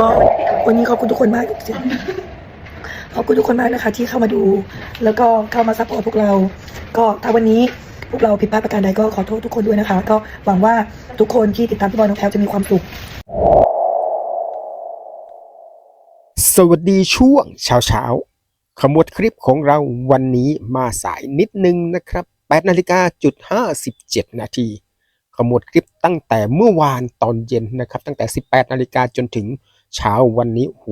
ก็วันนี้ขอบคุณทุกคนมากจริงขอบคุณทุกคนมากนะคะ ที่เข้ามาดู แล้วก็เข้ามาซัพพอร์ตพวกเรา ก็ถ้าวันนี้พวกเราผิดพลาดประการใดก็ขอโทษทุกคนด้วยนะคะ ก็หวังว่าทุกคนที่ติดตามพี่บอยน้องแพลวจะมีความสุข สวัสดีช่วงเช้าเช้าขมวดคลิปของเราวันนี้มาสายนิดนึงนะครับ8นาฬิกาจุด57 นาทีขมวดคลิปตั้งแต่เมื่อวานตอนเย็นนะครับ ตั้งแต่ 18 นาฬิกาจนถึง เช้าวันนี้โอ้โห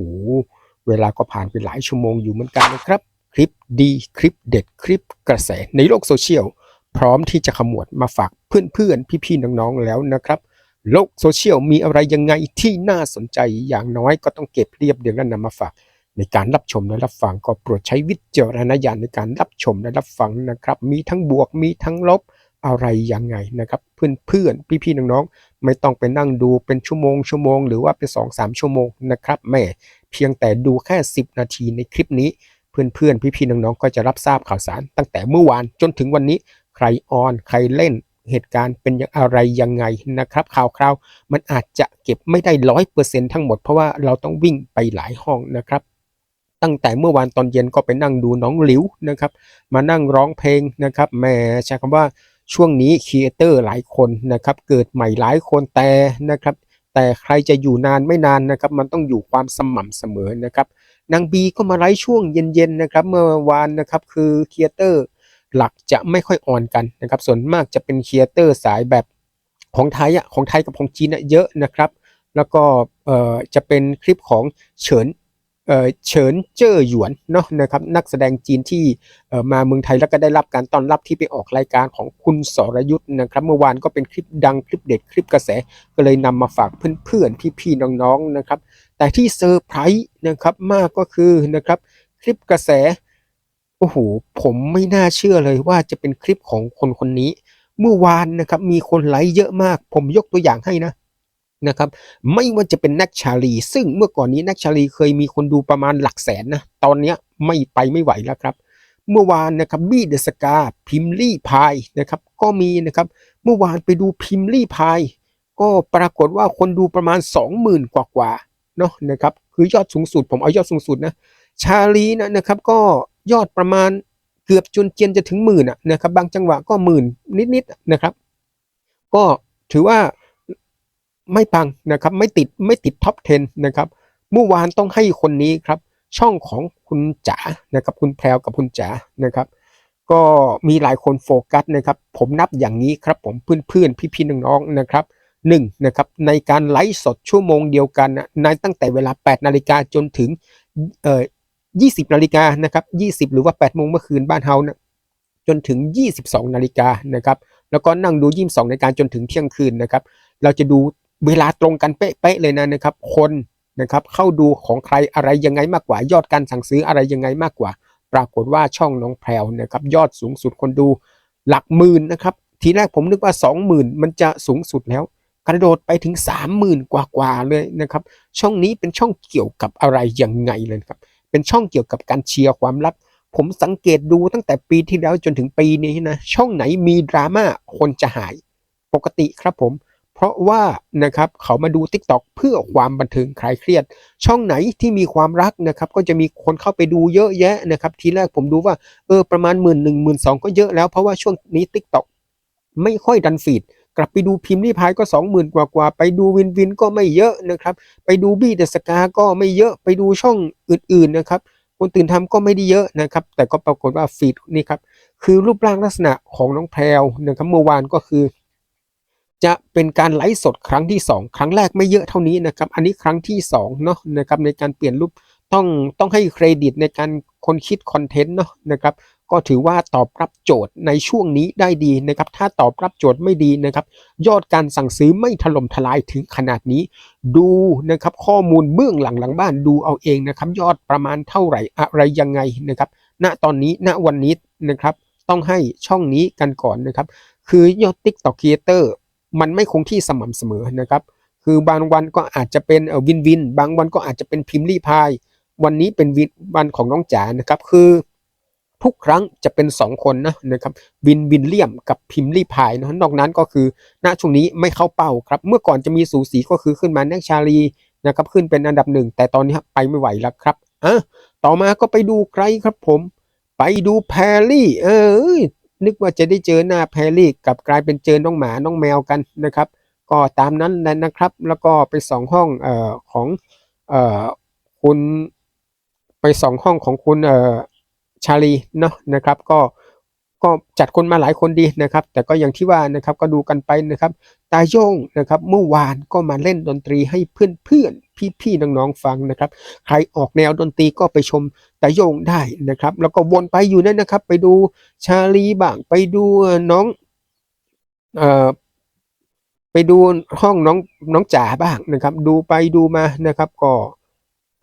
เวลาก็ผ่านไปหลายชั่วโมงอยู่เหมือนกันนะครับ คลิปดีคลิปเด็ดคลิปกระแสในโลกโซเชียล พร้อมที่จะขมวดมาฝากเพื่อนๆ พี่ๆ น้องๆ แล้วนะครับ โลกโซเชียลมีอะไรยังไงที่น่าสนใจอย่างน้อยก็ต้องเก็บเรียบเรียงและนำมาฝาก ในการรับชมและรับฟังก็โปรดใช้วิจารณญาณในการรับชมและรับฟังนะครับ มีทั้งบวกมีทั้งลบ อะไรยังไงนะครับ เพื่อนๆพี่ๆน้องๆไม่ต้องไปนั่งดูเป็นชั่วโมงชั่วโมงหรือว่าเป็นสองสามชั่วโมงนะครับแม่เพียงแต่ดูแค่ 10 นาทีในคลิปนี้ เพื่อนๆพี่ๆน้องๆก็จะรับทราบข่าวสาร ตั้งแต่เมื่อวานจนถึงวันนี้ใครออนใครเล่นเหตุการณ์เป็นอย่างอะไรยังไงนะครับ ข่าวคราวมันอาจจะเก็บไม่ได้ร้อยเปอร์เซ็นทั้งหมดเพราะว่าเราต้องวิ่งไปหลายห้องนะครับ ตั้งแต่เมื่อวานตอนเย็นก็ไปนั่งดูน้องหลิวนะครับ มานั่งร้องเพลงนะครับแหมใช้คำว่า ช่วงนี้ครีเอเตอร์หลายคนนะครับเกิดใหม่หลายคนแต่นะครับแต่ใครจะอยู่นานไม่นานนะครับมันต้องอยู่ความสม่ำเสมอนะครับนางบีก็มาไลฟ์ช่วงเย็นๆนะครับเมื่อวานนะครับคือครีเอเตอร์หลักจะไม่ค่อยอ่อนกันนะครับส่วนมากจะเป็นครีเอเตอร์สายแบบของไทยอะของไทยกับของจีนอะเยอะนะครับ แล้วก็เอ่อจะเป็นคลิปของเฉิน เฉินเจ้อหยวนเนาะนะครับนักแสดงจีนที่มาเมืองไทยแล้วก็ได้รับการต้อนรับที่ไปออกรายการของคุณสรยุทธ์นะครับ เมื่อวานก็เป็นคลิปดังคลิปเด็ดคลิปกระแส ก็เลยนำมาฝากเพื่อนๆพี่ๆน้องๆนะครับ แต่ที่เซอร์ไพรส์นะครับมากก็คือนะครับคลิปกระแสโอ้โหผมไม่น่าเชื่อเลยว่าจะเป็นคลิปของคนคนนี้ เมื่อวานนะครับมีคนไลค์เยอะมาก ผมยกตัวอย่างให้นะ นะครับไม่ว่าจะเป็นนักชาลี ซึ่งเมื่อก่อนนี้นักชาลีเคยมีคนดูประมาณหลักแสนนะตอนนี้ไม่ไปไม่ไหวแล้วครับ เมื่อวานนะครับบี้เดสกาพิมลี่พายนะครับก็มีนะครับเมื่อวานไปดูพิมลี่พายก็ปรากฏว่าคนดูประมาณ 20,000 กว่ากว่าเนาะนะครับคือยอดสูงสุดผมเอายอดสูงสุดนะชาลีนะนะครับก็ยอดประมาณเกือบจนเจียนจะถึงหมื่นอะนะครับบางจังหวะก็หมื่นนิดๆนะครับ ก็ถือว่า ไม่ปังนะครับไม่ติดไม่ติดท็อป 10 นะครับ เมื่อวานต้องให้คนนี้ครับ ช่องของคุณจ๋านะครับ คุณแพรวกับคุณจ๋านะครับ ก็มีหลายคนโฟกัสนะครับ ผมนับอย่างนี้ครับ ผมเพื่อนๆพี่ๆน้องๆนะครับหนึ่งนะครับในการไลฟ์สดชั่วโมงเดียวกันนะในตั้งแต่เวลา 8 นาฬิกาจนถึงเอ่อ20 นาฬิกานะครับ 20 หรือว่า 8 โมงเมื่อคืนบ้านเฮานะจนถึง 22 นาฬิกานะครับ แล้วก็นั่งดู 22 นาฬิกาจนถึงเที่ยงคืนนะครับ เราจะดู เวลาตรงกันเป๊ะๆเลยนะนะครับ คนนะครับเข้าดูของใครอะไรยังไงมากกว่า ยอดการสั่งซื้ออะไรยังไงมากกว่า ปรากฏว่าช่องน้องแพรวนะครับยอดสูงสุดคนดูหลักหมื่นนะครับ ทีแรกผมนึกว่า 20,000 มันจะสูงสุดแล้ว กระโดดไปถึง 30,000 กว่าๆเลยนะครับ ช่องนี้เป็นช่องเกี่ยวกับอะไรยังไงเลยครับ เป็นช่องเกี่ยวกับการเชียร์ความรัก ผมสังเกตดูตั้งแต่ปีที่แล้วจนถึงปีนี้นะ ช่องไหนมีดราม่าคนจะหาย ปกติครับผม เพราะว่านะครับเขามาดู Tik t o อกเพื่อความบันเทิงคลายเครียด ช่องไหนที่มีความรักนะครับก็จะมีคนเข้าไปดูเยอะแยะนะครับทีแรกผมดูว่าเออประมาณหมื่นหนึ่งหมื่นสองก็เยอะแล้วเพราะว่าช่วงนี้ Tik t o อกไม่ค่อยดันฟีดกลับไปดูพิมพ์รีพายก็สองหมื่นกว่ากว่าไปดูวินวินก็ไม่เยอะนะครับ ไปดูบี้เดสกาก็ไม่เยอะไปดูช่องอื่นๆนะครับคนตื่นทำก็ไม่ได้เยอะนะครับ แต่ก็ปรากฏว่าฟีดนี่ครับคือรูปร่างลักษณะของน้องแพรวนะครับเมื่อวานก็คือ จะเป็นการไลฟ์สดครั้งที่ 2 ครั้งแรกไม่เยอะเท่านี้นะครับ อันนี้ครั้งที่2เนาะนะครับในการเปลี่ยนรูปต้องต้องให้เครดิตในการคนคิดคอนเทนต์เนาะนะครับก็ถือว่าตอบรับโจทย์ในช่วงนี้ได้ดีนะครับ ถ้าตอบรับโจทย์ไม่ดีนะครับ ยอดการสั่งซื้อไม่ถล่มทลายถึงขนาดนี้ ดูนะครับข้อมูลเบื้องหลังหลังบ้านดูเอาเองนะครับ ยอดประมาณเท่าไหร่อะไรยังไงนะครับ ณตอนนี้ณวันนี้นะครับ ต้องให้ช่องนี้กันก่อนนะครับ คือยอด TikTok Creator มันไม่คงที่สม่ำเสมอนะครับ คือบางวันก็อาจจะเป็นวินวิน บางวันก็อาจจะเป็นพิมพ์รีพาย วันนี้เป็นวินวันของน้องจ๋านะครับ คือทุกครั้งจะเป็น 2 คนนะนะครับวินวินเลียมกับพิมพ์รีพายนะนอกนั้นก็คือณช่วงนี้ไม่เข้าเป้าครับ เมื่อก่อนจะมีสูสีก็คือขึ้นมาแน็กชาลีนะครับขึ้นเป็นอันดับหนึ่งแต่ตอนนี้ไปไม่ไหวแล้วครับอะต่อมาก็ไปดูใครครับผม ไปดูแพรลี่ เออ นึกว่าจะได้เจอหน้าแพรลี่กับกลายเป็นเจอน้องหมาน้องแมวกันนะครับ ก็ตามนั้นแหละนะครับ แล้วก็ไปสองห้องเอ่อของเอ่อคุณไปสองห้องของคุณเอ่อชาลีเนาะนะครับก็ก็จัดคนมาหลายคนดีนะครับ แต่ก็อย่างที่ว่านะครับก็ดูกันไปนะครับ ตาโยงนะครับ เมื่อวานก็มาเล่นดนตรีให้เพื่อนๆ พี่ๆน้องๆฟังนะครับ ใครออกแนวดนตรีก็ไปชมตาโยงได้นะครับ แล้วก็วนไปอยู่นั่นนะครับ ไปดูชาลีบ้างไปดูน้องเอ่อไปดูห้องน้องน้องจ๋าบ้างนะครับ ดูไปดูมานะครับ ก็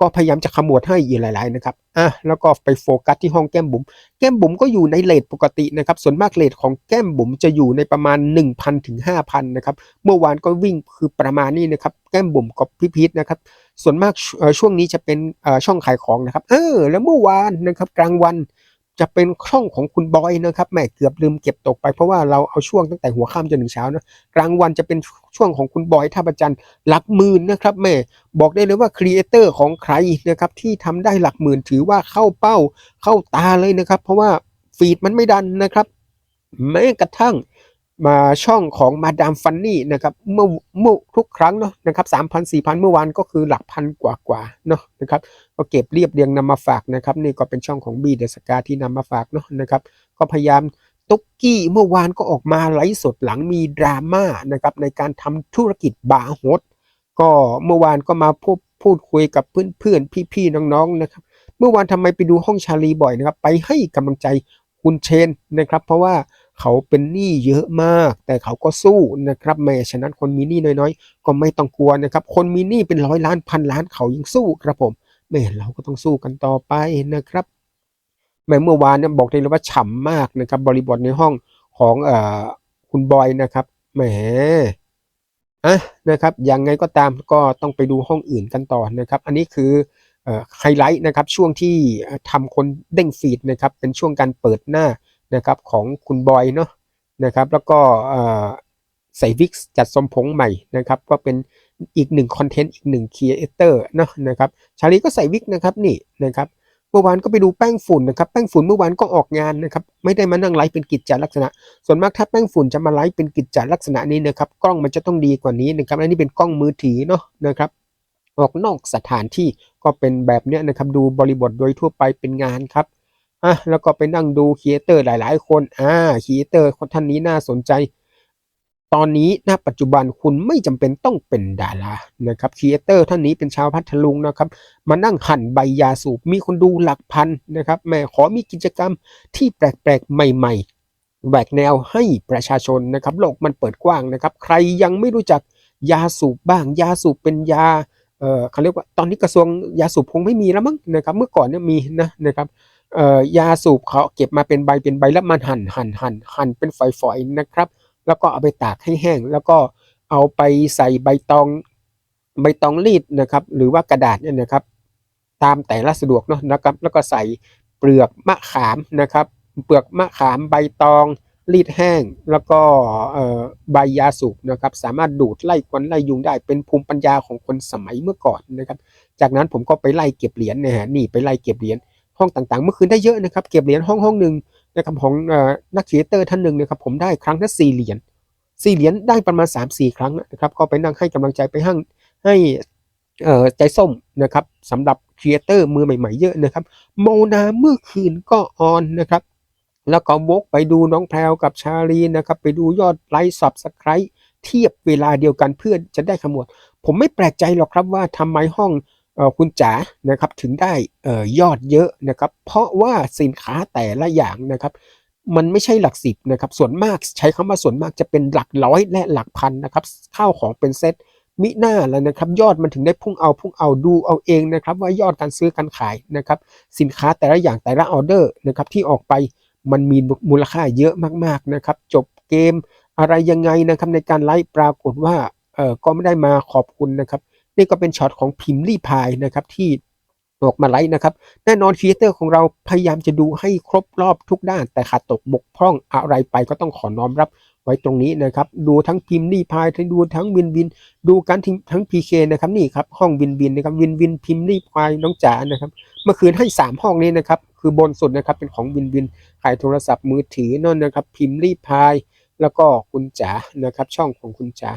ก็พยายามจะขมวดให้อีกหลาย ๆ นะครับ อะ แล้วก็ไปโฟกัสที่ห้องแก้มบุ๋ม แก้มบุ๋มก็อยู่ในเลทปกตินะครับ ส่วนมากเลทของแก้มบุ๋มจะอยู่ในประมาณ 1,000 ถึง 5,000 นะครับ เมื่อวานก็วิ่งคือประมาณนี้นะครับ แก้มบุ๋มกับพิพิธนะครับ ส่วนมากช่วงนี้จะเป็นช่องขายของนะครับ เออ แล้วเมื่อวานนะครับกลางวัน จะเป็นช่องของคุณบอยนะครับแม่เกือบลืมเก็บตกไปเพราะว่าเราเอาช่วงตั้งแต่หัวค่ำจนถึงเช้านะกลางวันจะเป็นช่วงของคุณบอยท่าประจันหลักหมื่นนะครับแม่บอกได้เลยว่าครีเอเตอร์ของใครนะครับที่ทำได้หลักหมื่นถือว่าเข้าเป้าเข้าตาเลยนะครับ เพราะว่าฟีดมันไม่ดันนะครับแม้กระทั่ง มาช่องของมาดามฟันนี่นะครับเมื่อเมื่อทุกครั้งเนาะนะครับสามพันสี่พันเมื่อวานก็คือหลักพันกว่ากว่าเนาะนะครับก็เก็บเรียบเรียงนำมาฝากนะครับ นี่ก็เป็นช่องของบีเดสกาที่นำมาฝากเนาะนะครับ ก็พยายามตุ๊กกี้เมื่อวานก็ออกมาไลฟ์สดหลังมีดราม่านะครับในการทำธุรกิจบาร์โฮสก็เมื่อวานก็มาพูดพูดคุยกับเพื่อนๆพี่ๆน้องๆนะครับ เมื่อวานทำไมไปดูห้องชาลีบ่อยนะครับ ไปให้กำลังใจคุณเชนนะครับ เพราะว่า เขาเป็นหนี้เยอะมาก แต่เขาก็สู้นะครับแม้ฉะนั้นคนมีหนี้น้อยๆ ก็ไม่ต้องกลัวนะครับ คนมีหนี้เป็นร้อยล้านพันล้านเขายังสู้ครับผมแม่เราก็ต้องสู้กันต่อไปนะครับแม่เมื่อวานเนี่ยบอกได้เลยว่าฉ่ำมากนะครับ บริบทในห้องของเอ่อคุณบอยนะครับแหมอะนะครับยังไงก็ตามก็ต้องไปดูห้องอื่นกันต่อนะครับ อันนี้คือเอ่อไฮไลท์นะครับช่วงที่ทำคนเด้งฟีดนะครับเป็นช่วงการเปิดหน้า นะครับของคุณบอยเนาะนะครับแล้วก็ใส่วิกจัดทรงผมใหม่นะครับก็เป็นอีกหนึ่งคอนเทนต์อีกหนึ่งครีเอเตอร์เนาะนะครับชาลีก็ใส่วิกนะครับนี่นะครับเมื่อวานก็ไปดูแป้งฝุ่นนะครับแป้งฝุ่นเมื่อวานก็ออกงานนะครับไม่ได้มานั่งไลฟ์เป็นกิจจลักษณะ ส่วนมากถ้าแป้งฝุ่นจะมาไลฟ์เป็นกิจจลักษณะนี้นะครับกล้องมันจะต้องดีกว่านี้นะครับอันนี้เป็นกล้องมือถือเนาะนะครับออกนอกสถานที่ก็เป็นแบบเนี้ยนะครับดูบริบทโดยทั่วไปเป็นงานครับ อะแล้วก็ไปนั่งดูครีเอเตอร์หลายๆ คนอ่าครีเอเตอร์คนท่านนี้น่าสนใจ ตอนนี้ณปัจจุบันคุณไม่จำเป็นต้องเป็นดารานะครับครีเอเตอร์ท่านนี้เป็นชาวพัทลุงนะครับ มานั่งหั่นใบยาสูบมีคนดูหลักพันนะครับแม่ขอมีกิจกรรมที่แปลกๆ ใหม่ๆแหวกแนวให้ประชาชนนะครับโลกมันเปิดกว้างนะครับ ใครยังไม่รู้จักยาสูบบ้าง ยาสูบเป็นยาเอ่อเขาเรียกว่าตอนนี้กระทรวงยาสูบคงไม่มีแล้วมั้งนะครับ เมื่อก่อนเนี่ยมีนะนะครับ เอ่อยาสูบเขาเก็บมาเป็นใบเป็นใบแล้วมันหั่นหั่นหั่นหั่นเป็นฝอยๆนะครับ แล้วก็เอาไปตากให้แห้ง แล้วก็เอาไปใส่ใบตองใบตองรีดนะครับ หรือว่ากระดาษเนี่ยนะครับ ตามแต่ละสะดวกเนาะนะครับ แล้วก็ใส่เปลือกมะขามนะครับ เปลือกมะขามใบตองรีดแห้ง แล้วก็ใบยาสูบนะครับ สามารถดูดไล่ควันไล่ยุงได้เป็นภูมิปัญญาของคนสมัยเมื่อก่อนนะครับ จากนั้นผมก็ไปไล่เก็บเหรียญนะฮะนี่ไปไล่เก็บเหรียญ ห้องต่างๆ เมื่อคืนได้เยอะนะครับเก็บเหรียญห้องห้องหนึ่งนะครับของนักครีเอเตอร์ท่านหนึ่งนะครับผมได้ครั้งละสี่เหรียญสี่เหรียญได้ประมาณสามสี่ครั้งนะครับก็ไปนั่งให้กำลังใจไปห้ให้ใจส้มนะครับสำหรับครีเอเตอร์มือใหม่ ๆ เยอะนะครับโมนาเมื่อคืนก็ออนนะครับแล้วก็วกไปดูน้องแพรวกับชาลีนะครับไปดูยอดไลค์สับสไครต์เทียบเวลาเดียวกันเพื่อจะได้ขมวด ผมไม่แปลกใจหรอกครับว่าทำไมห้อง คุณจ๋านะครับถึงได้เออยอดเยอะนะครับ เพราะว่าสินค้าแต่ละอย่างนะครับมันไม่ใช่หลักสิบนะครับ ส่วนมากใช้คำว่าส่วนมากจะเป็นหลักร้อยและหลักพันนะครับ ข้าวของเป็นเซตมิหน้าแล้วนะครับ ยอดมันถึงได้พุ่งเอาพุ่งเอาดูเอาเองนะครับ ว่ายอดการซื้อการขายนะครับ สินค้าแต่ละอย่างแต่ละออเดอร์นะครับที่ออกไปมันมีมูลค่าเยอะมากๆนะครับ จบเกมอะไรยังไงนะครับในการไลฟ์ปรากฏว่าเออก็ไม่ได้มาขอบคุณนะครับ นี่ก็เป็นช็อตของพิมพ์ลี่พายนะครับที่ออกมาไลฟ์นะครับ แน่นอนครีเอเตอร์ของเราพยายามจะดูให้ครบรอบทุกด้าน แต่ขาดตกบกพร่องอะไรไปก็ต้องขอน้อมรับไว้ตรงนี้นะครับ ดูทั้งพิมพ์ลี่พายทั้งดูทั้งวินวิน ดูกันทั้งพีเคนะครับนี่ครับห้องวินวินนะครับวินวินพิมพ์ลี่พายน้องจ๋านะครับ เมื่อคืนให้สามห้องนี้นะครับ คือบนสุดนะครับเป็นของวินวินขายโทรศัพท์มือถือนั่นนะครับ พิมพ์ลี่พาย แล้วก็คุณจ๋านะครับ ช่องของคุณจ๋า